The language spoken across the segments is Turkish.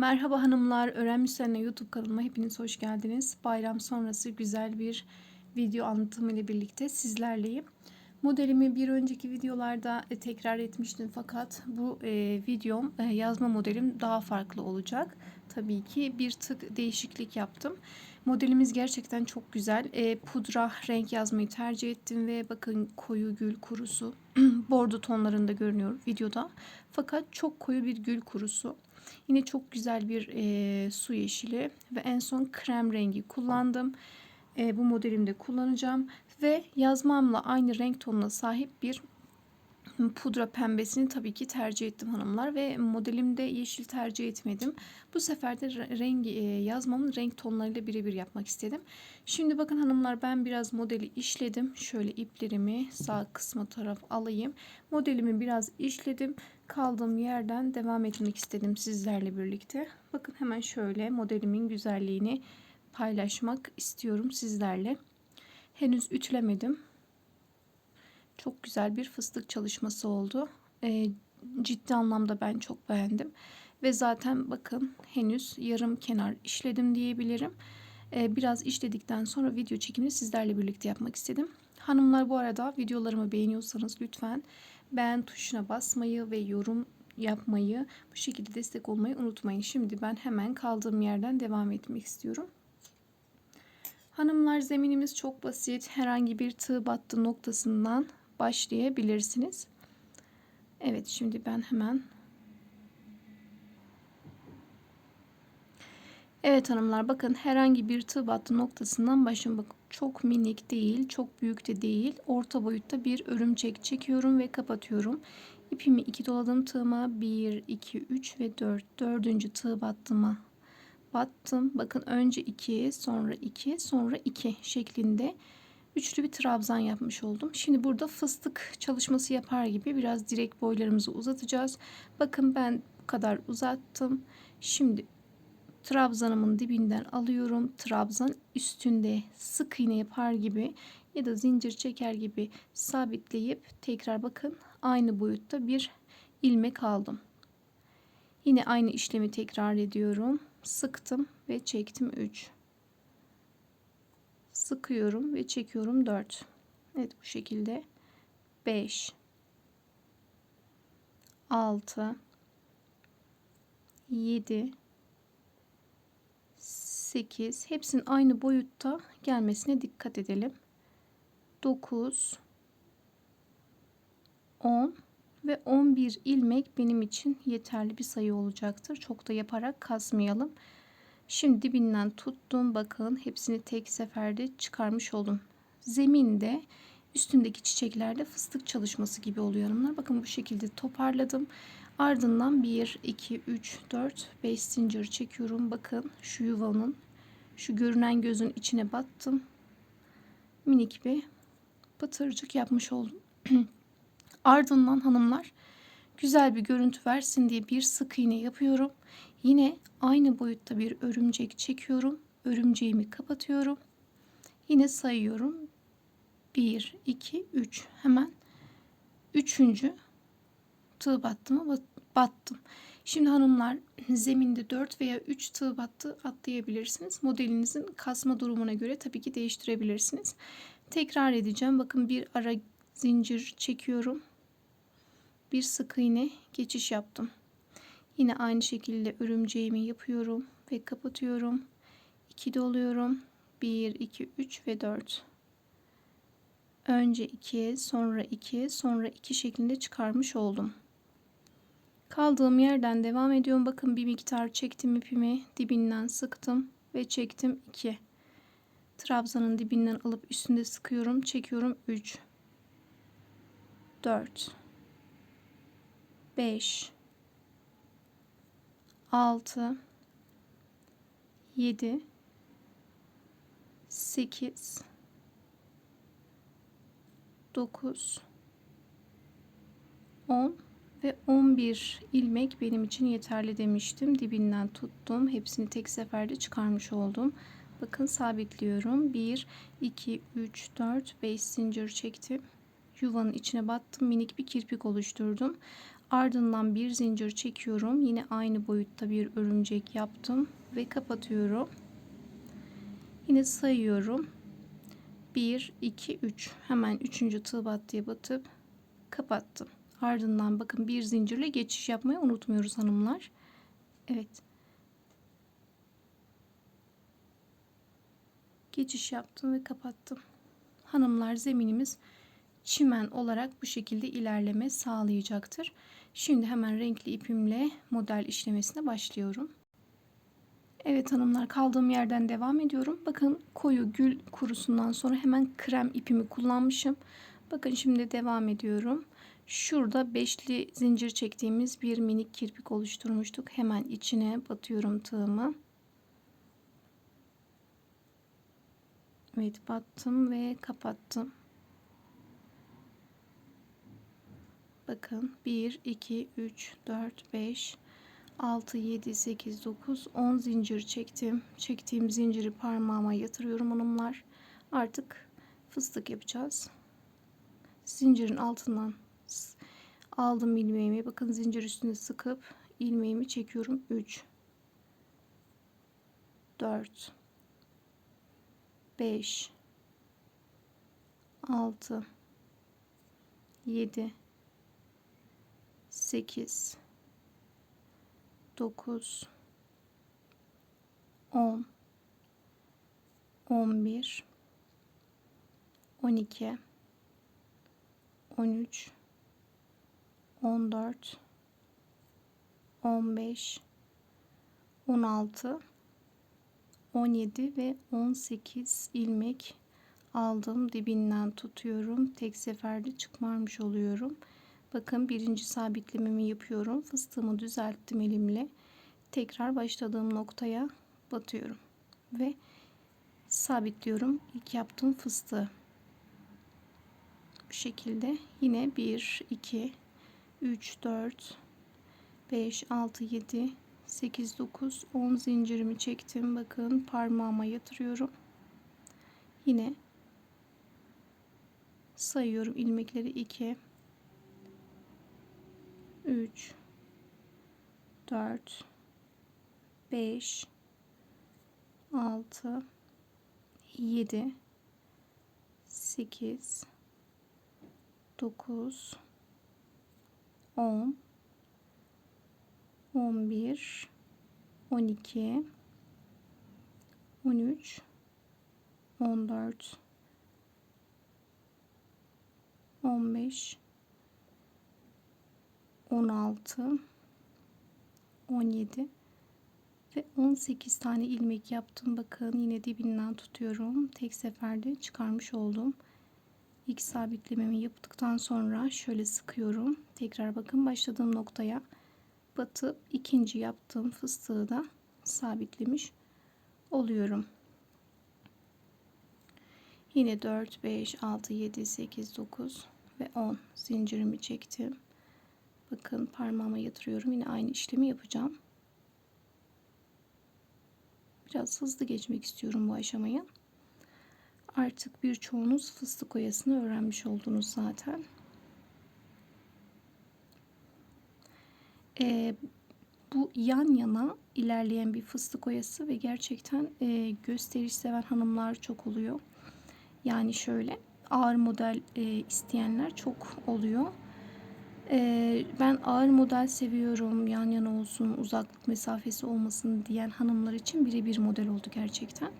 Merhaba hanımlar, Öğren Müsen'le YouTube kanalıma hepiniz hoş geldiniz. Bayram sonrası güzel bir video anlatımı ile birlikte sizlerleyim. Modelimi bir önceki videolarda e, tekrar etmiştim fakat bu e, videom e, yazma modelim daha farklı olacak. Tabii ki bir tık değişiklik yaptım. Modelimiz gerçekten çok güzel. E, pudra renk yazmayı tercih ettim ve bakın koyu gül kurusu bordo tonlarında görünüyor videoda. Fakat çok koyu bir gül kurusu. Yine çok güzel bir e, su yeşili ve en son krem rengi kullandım. E, bu modelimde kullanacağım ve yazmamla aynı renk tonuna sahip bir pudra pembesini tabii ki tercih ettim hanımlar ve modelimde yeşil tercih etmedim. Bu sefer de rengi yazmamın renk tonlarıyla birebir yapmak istedim. Şimdi bakın hanımlar ben biraz modeli işledim. Şöyle iplerimi sağ kısma taraf alayım. Modelimi biraz işledim. Kaldığım yerden devam etmek istedim sizlerle birlikte. Bakın hemen şöyle modelimin güzelliğini paylaşmak istiyorum sizlerle. Henüz ütülemedim. Çok güzel bir fıstık çalışması oldu. E, ciddi anlamda ben çok beğendim. Ve zaten bakın henüz yarım kenar işledim diyebilirim. E, biraz işledikten sonra video çekimini sizlerle birlikte yapmak istedim. Hanımlar bu arada videolarımı beğeniyorsanız lütfen beğen tuşuna basmayı ve yorum yapmayı bu şekilde destek olmayı unutmayın. Şimdi ben hemen kaldığım yerden devam etmek istiyorum. Hanımlar zeminimiz çok basit. Herhangi bir tığ battı noktasından başlayabilirsiniz. Evet şimdi ben hemen Evet hanımlar bakın herhangi bir tığ battı noktasından başım bak çok minik değil çok büyük de değil orta boyutta bir örümcek çekiyorum ve kapatıyorum. İpimi iki doladım tığıma 1 2 3 ve 4 dördüncü tığ battıma battım. Bakın önce 2 sonra 2 sonra 2 şeklinde üçlü bir trabzan yapmış oldum. Şimdi burada fıstık çalışması yapar gibi biraz direk boylarımızı uzatacağız. Bakın ben bu kadar uzattım. Şimdi trabzanımın dibinden alıyorum. Trabzan üstünde sık iğne yapar gibi ya da zincir çeker gibi sabitleyip tekrar bakın aynı boyutta bir ilmek aldım. Yine aynı işlemi tekrar ediyorum. Sıktım ve çektim 3 sıkıyorum ve çekiyorum 4 Evet bu şekilde 5 6 7 8 hepsinin aynı boyutta gelmesine dikkat edelim 9 10 ve 11 ilmek benim için yeterli bir sayı olacaktır çok da yaparak kasmayalım Şimdi dibinden tuttum. Bakın hepsini tek seferde çıkarmış oldum. Zeminde üstündeki çiçeklerde fıstık çalışması gibi oluyor hanımlar. Bakın bu şekilde toparladım. Ardından 1, 2, 3, 4, 5 zincir çekiyorum. Bakın şu yuvanın şu görünen gözün içine battım. Minik bir pıtırcık yapmış oldum. Ardından hanımlar güzel bir görüntü versin diye bir sık iğne yapıyorum. Yine aynı boyutta bir örümcek çekiyorum. Örümceğimi kapatıyorum. Yine sayıyorum. 1, 2, 3. Hemen üçüncü tığ battımı battım. Şimdi hanımlar zeminde 4 veya 3 tığ battı atlayabilirsiniz. Modelinizin kasma durumuna göre tabii ki değiştirebilirsiniz. Tekrar edeceğim. Bakın bir ara zincir çekiyorum. Bir sık iğne geçiş yaptım. Yine aynı şekilde örümceğimi yapıyorum ve kapatıyorum. 2 doluyorum. 1, 2, 3 ve 4. Önce 2, sonra 2, sonra 2 şeklinde çıkarmış oldum. Kaldığım yerden devam ediyorum. Bakın bir miktar çektim ipimi. Dibinden sıktım ve çektim 2. Trabzanın dibinden alıp üstünde sıkıyorum. Çekiyorum 3. 4. 5 6 7 8 9 10 ve 11 ilmek benim için yeterli demiştim. Dibinden tuttum. Hepsini tek seferde çıkarmış oldum. Bakın sabitliyorum. 1 2 3 4 5 zincir çektim. Yuvanın içine battım. Minik bir kirpik oluşturdum. Ardından bir zincir çekiyorum. Yine aynı boyutta bir örümcek yaptım ve kapatıyorum. Yine sayıyorum. 1 2 3. Hemen 3. tığ battıya batıp kapattım. Ardından bakın bir zincirle geçiş yapmayı unutmuyoruz hanımlar. Evet. Geçiş yaptım ve kapattım. Hanımlar zeminimiz çimen olarak bu şekilde ilerleme sağlayacaktır. Şimdi hemen renkli ipimle model işlemesine başlıyorum. Evet hanımlar kaldığım yerden devam ediyorum. Bakın koyu gül kurusundan sonra hemen krem ipimi kullanmışım. Bakın şimdi devam ediyorum. Şurada beşli zincir çektiğimiz bir minik kirpik oluşturmuştuk. Hemen içine batıyorum tığımı. Evet battım ve kapattım. Bakın 1, 2, 3, 4, 5, 6, 7, 8, 9, 10 zincir çektim. Çektiğim zinciri parmağıma yatırıyorum hanımlar. Artık fıstık yapacağız. Zincirin altından aldım ilmeğimi. Bakın zincir üstüne sıkıp ilmeğimi çekiyorum. 3 4 5 6 7 8 9 10 11 12 13 14 15 16 17 ve 18 ilmek aldım. Dibinden tutuyorum. Tek seferde çıkmarmış oluyorum. Bakın birinci sabitlememi yapıyorum. Fıstığımı düzelttim elimle. Tekrar başladığım noktaya batıyorum ve sabitliyorum. İlk yaptığım fıstığı. Bu şekilde yine 1 2 3 4 5 6 7 8 9 10 zincirimi çektim. Bakın parmağıma yatırıyorum. Yine sayıyorum ilmekleri. 2 3 4 5 6 7 8 9 10 11 12 13 14 15 16 17 ve 18 tane ilmek yaptım. Bakın yine dibinden tutuyorum. Tek seferde çıkarmış oldum ilk sabitlememi yaptıktan sonra şöyle sıkıyorum. Tekrar bakın başladığım noktaya. Batıp ikinci yaptığım fıstığı da sabitlemiş oluyorum. Yine 4 5 6 7 8 9 ve 10 zincirimi çektim. Bakın parmağıma yatırıyorum. Yine aynı işlemi yapacağım. Biraz hızlı geçmek istiyorum bu aşamayı Artık birçoğunuz fıstık oyasını öğrenmiş oldunuz zaten. Ee, bu yan yana ilerleyen bir fıstık oyası ve gerçekten e, gösteriş seven hanımlar çok oluyor. Yani şöyle ağır model e, isteyenler çok oluyor. E, ben ağır model seviyorum, yan yana olsun, uzaklık mesafesi olmasın diyen hanımlar için birebir model oldu gerçekten.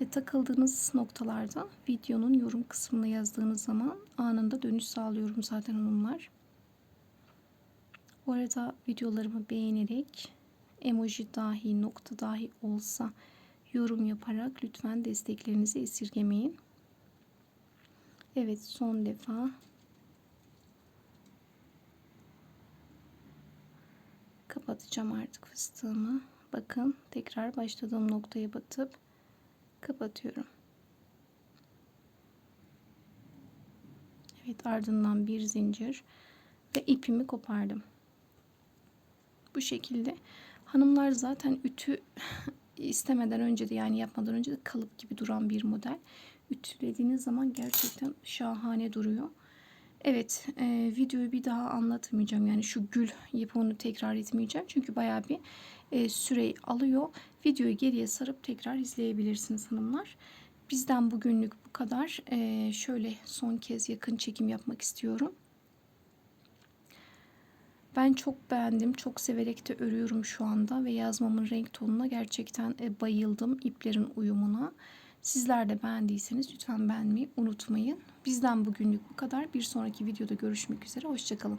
Ve takıldığınız noktalarda videonun yorum kısmına yazdığınız zaman anında dönüş sağlıyorum zaten hanımlar. Bu arada videolarımı beğenerek emoji dahi nokta dahi olsa yorum yaparak lütfen desteklerinizi esirgemeyin. Evet son defa kapatacağım artık fıstığımı. Bakın tekrar başladığım noktaya batıp kapatıyorum. Evet ardından bir zincir ve ipimi kopardım. Bu şekilde hanımlar zaten ütü istemeden önce de yani yapmadan önce de kalıp gibi duran bir model. Ütülediğiniz zaman gerçekten şahane duruyor. Evet, e, videoyu bir daha anlatmayacağım. Yani şu gül yapımını tekrar etmeyeceğim. Çünkü bayağı bir e, süre alıyor. Videoyu geriye sarıp tekrar izleyebilirsiniz hanımlar. Bizden bugünlük bu kadar. E, şöyle son kez yakın çekim yapmak istiyorum. Ben çok beğendim. Çok severek de örüyorum şu anda ve yazmamın renk tonuna gerçekten e, bayıldım. İplerin uyumuna. Sizler de beğendiyseniz lütfen beğenmeyi unutmayın. Bizden bugünlük bu kadar. Bir sonraki videoda görüşmek üzere. Hoşçakalın.